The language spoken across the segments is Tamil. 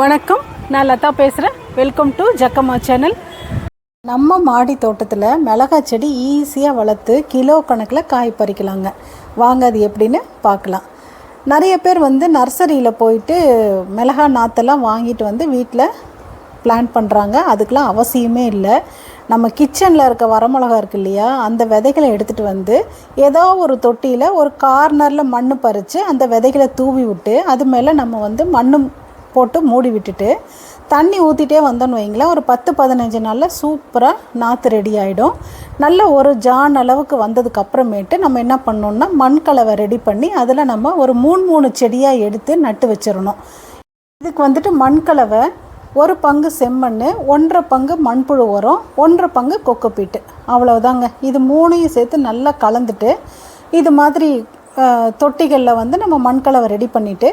வணக்கம். நான் லதா பேசுகிறேன் வெல்கம் டு ஜக்கம்மா சேனல் நம்ம மாடி தோட்டத்தில் மிளகாய் செடி ஈஸியாக வளர்த்து கிலோ கணக்கில் காய் பறிக்கலாங்க. வாங்க அது எப்படின்னு பார்க்கலாம். நிறைய பேர் வந்து நர்சரியில் போயிட்டு மிளகாய் நாற்றெல்லாம் வாங்கிட்டு வந்து வீட்டில் பிளான்ட் பண்ணுறாங்க அதுக்கெலாம் அவசியமே இல்லை. நம்ம கிச்சனில் இருக்க வரமிளகா இருக்கு இல்லையா அந்த விதைகளை எடுத்துகிட்டு வந்து ஏதோ ஒரு தொட்டியில் ஒரு கார்னரில் மண் பறித்து அந்த விதைகளை தூவி விட்டு அது மேலே நம்ம வந்து மண் போட்டு மூடி விட்டுட்டு தண்ணி ஊற்றிட்டே வந்தோன்னு வைங்களேன். ஒரு பத்து பதினஞ்சு நாளில் சூப்பராக நாற்று ரெடி ஆகிடும் நல்ல ஒரு ஜான் அளவுக்கு வந்ததுக்கு அப்புறமேட்டு நம்ம என்ன பண்ணோம்னா மண் கலவை ரெடி பண்ணி அதில் நம்ம ஒரு மூணு மூணு செடியாக எடுத்து நட்டு வச்சிடணும். இதுக்கு வந்துட்டு மண் கலவை ஒரு பங்கு செம்மண் ஒன்றரை பங்கு மண்புழு உரம் ஒன்றரை பங்கு கொக்கோப்பீட்டு. அவ்வளோதாங்க இது மூணையும் சேர்த்து நல்லா கலந்துட்டு இது மாதிரி தொட்டிகளில் வந்து நம்ம மண்கலவை ரெடி பண்ணிவிட்டு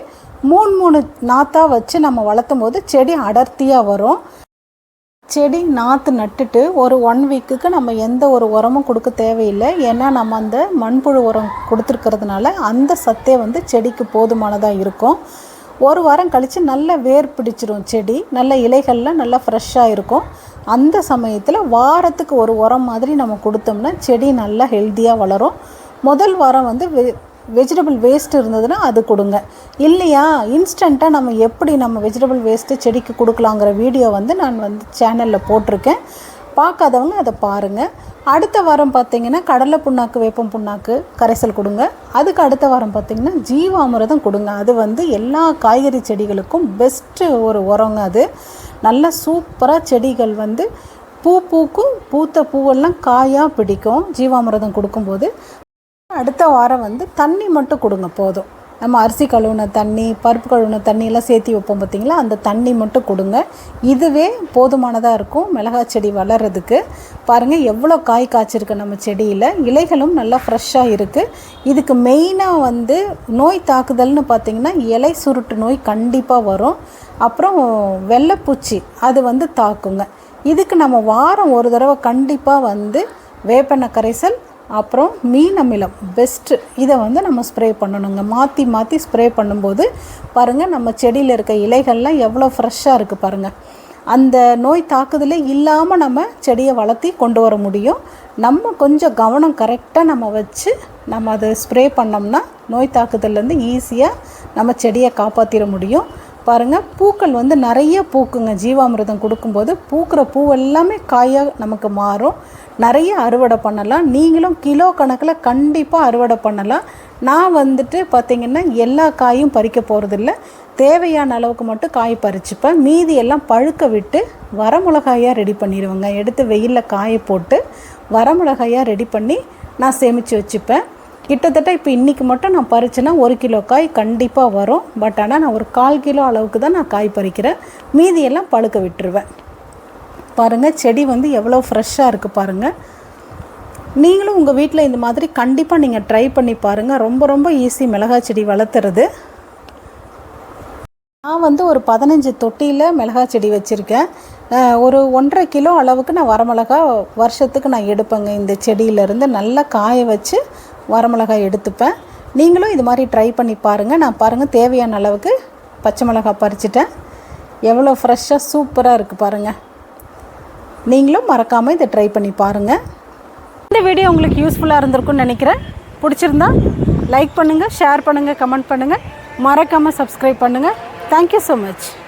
மூணு மூணு நாற்றாக வச்சு நம்ம வளர்த்தும் போது செடி அடர்த்தியாக வரும். செடி நாற்று நட்டுட்டு ஒரு ஒன் வீக்குக்கு நம்ம எந்த ஒரு உரமும் கொடுக்க தேவையில்லை. ஏன்னா நம்ம அந்த மண்புழு உரம் கொடுத்துருக்கிறதுனால அந்த சத்தே வந்து செடிக்கு போதுமானதாக இருக்கும். ஒரு வாரம் கழித்து நல்ல வேர் பிடிச்சிரும் செடி. நல்ல இலைகள்லாம் நல்லா ஃப்ரெஷ்ஷாக இருக்கும். அந்த சமயத்தில் வாரத்துக்கு ஒரு உரம் மாதிரி நம்ம கொடுத்தோம்னா செடி நல்லா ஹெல்த்தியாக வளரும். முதல் வாரம் வந்து வெ வெஜிடபிள் வேஸ்ட் இருந்ததுன்னா அது கொடுங்க. இல்லையா? இன்ஸ்டண்ட்டாக நம்ம எப்படி நம்ம வெஜிடபிள் வேஸ்ட்டு செடிக்கு கொடுக்கலாங்கிற வீடியோ வந்து நான் வந்து சேனலில் போட்டிருக்கேன். பார்க்காதவங்க அதை பாருங்கள் அடுத்த வாரம் பார்த்தீங்கன்னா கடலை புண்ணாக்கு வேப்பம் புண்ணாக்கு கரைசல் கொடுங்க. அதுக்கு அடுத்த வாரம் பார்த்திங்கன்னா ஜீவாமிரதம் கொடுங்க. அது வந்து எல்லா காய்கறி செடிகளுக்கும் பெஸ்ட்டு ஒரு உரங்க அது. நல்லா சூப்பராக செடிகள் வந்து பூ பூக்கும் பூத்த பூவெல்லாம் காயாக பிடிக்கும். ஜீவாமிரதம் கொடுக்கும்போது அடுத்த வாரம் வந்து தண்ணி மட்டும் கொடுங்க போதும். நம்ம அரிசி கழுவுன தண்ணி பருப்பு கழுவுன தண்ணியெல்லாம் சேர்த்தி வைப்போம் பார்த்திங்களா? அந்த தண்ணி மட்டும் கொடுங்க. இதுவே போதுமானதாக இருக்கும் மிளகாய் செடி வளர்கிறதுக்கு பாருங்கள் எவ்வளோ காய் காய்ச்சிருக்கு நம்ம செடியில். இலைகளும் நல்லா ஃப்ரெஷ்ஷாக இருக்குது இதுக்கு மெயினாக வந்து நோய் தாக்குதல்னு பார்த்திங்கன்னா இலை சுருட்டு நோய் கண்டிப்பாக வரும். அப்புறம் வெள்ளைப்பூச்சி அது வந்து தாக்குங்க. இதுக்கு நம்ம வாரம் ஒரு தடவை கண்டிப்பாக வந்து வேப்பெண்ணெய் கரைசல் அப்புறம் மீன் அமிலம் பெஸ்ட்டு இதை வந்து நம்ம ஸ்ப்ரே பண்ணணுங்க. மாற்றி மாற்றி ஸ்ப்ரே பண்ணும்போது பாருங்கள் நம்ம செடியில் இருக்க இலைகள்லாம் எவ்வளோ ஃப்ரெஷ்ஷாக இருக்குது பாருங்கள் அந்த நோய் தாக்குதலே இல்லாமல் நம்ம செடியை வளர்த்தி கொண்டு வர முடியும். நம்ம கொஞ்சம் கவனம் கரெக்டாக நம்ம வச்சு நம்ம அதை ஸ்ப்ரே பண்ணோம்னா நோய் தாக்குதல்லேருந்து ஈஸியாக நம்ம செடியை காப்பாற்றிட முடியும். பாருங்கள் பூக்கள் வந்து நிறைய பூக்குங்க. ஜீவாமிரதம் கொடுக்கும்போது பூக்கிற பூ எல்லாமே காயாக நமக்கு மாறும். நிறைய அறுவடை பண்ணலாம். நீங்களும் கிலோ கணக்கில் கண்டிப்பாக அறுவடை பண்ணலாம். நான் வந்துட்டு பார்த்திங்கன்னா எல்லா காயும் பறிக்க போகிறதில்ல தேவையான அளவுக்கு மட்டும் காய் பறிச்சுப்பேன். மீதி எல்லாம் பழுக்க விட்டு வரமிளகாயாக ரெடி பண்ணிடுவேங்க. எடுத்து வெயிலில் காய போட்டு வரமிளகாயாக ரெடி பண்ணி நான் சேமித்து வச்சுப்பேன். கிட்டத்தட்ட இப்போ இன்றைக்கி மட்டும் நான் பறிச்சேன்னா ஒரு கிலோ காய் கண்டிப்பாக வரும். பட் ஆனால் நான் ஒரு கால் கிலோ அளவுக்கு தான் நான் காய் பறிக்கிறேன். மீதியெல்லாம் பழுக்க விட்டுருவேன். பாருங்கள் செடி வந்து எவ்வளோ ஃப்ரெஷ்ஷாக இருக்குது பாருங்கள் நீங்களும் உங்கள் வீட்டில் இந்த மாதிரி கண்டிப்பாக நீங்கள் ட்ரை பண்ணி பாருங்கள் ரொம்ப ரொம்ப ஈஸி மிளகாய் செடி வளர்த்துறது. நான் வந்து ஒரு பதினஞ்சு தொட்டியில் மிளகாய் செடி வச்சுருக்கேன். ஒரு ஒன்றரை கிலோ அளவுக்கு நான் வரமிளகா வருஷத்துக்கு நான் எடுப்பேங்க. இந்த செடியிலேருந்து நல்லா காய வச்சு வரமிளகாய் எடுத்துப்பேன். நீங்களும் இது மாதிரி ட்ரை பண்ணி பாருங்கள் நான் பாருங்கள் தேவையான அளவுக்கு பச்சை மிளகாய் பறிச்சிட்டேன். எவ்வளோ ஃப்ரெஷ்ஷாக சூப்பராக இருக்குது பாருங்கள் நீங்களும் மறக்காமல் இதை ட்ரை பண்ணி பாருங்கள் இந்த வீடியோ உங்களுக்கு யூஸ்ஃபுல்லாக இருந்திருக்கும்னு நினைக்கிறேன். பிடிச்சிருந்தா லைக் பண்ணுங்கள் ஷேர் பண்ணுங்கள் கமெண்ட் பண்ணுங்கள் மறக்காமல் சப்ஸ்கிரைப் பண்ணுங்கள் Thank you so much.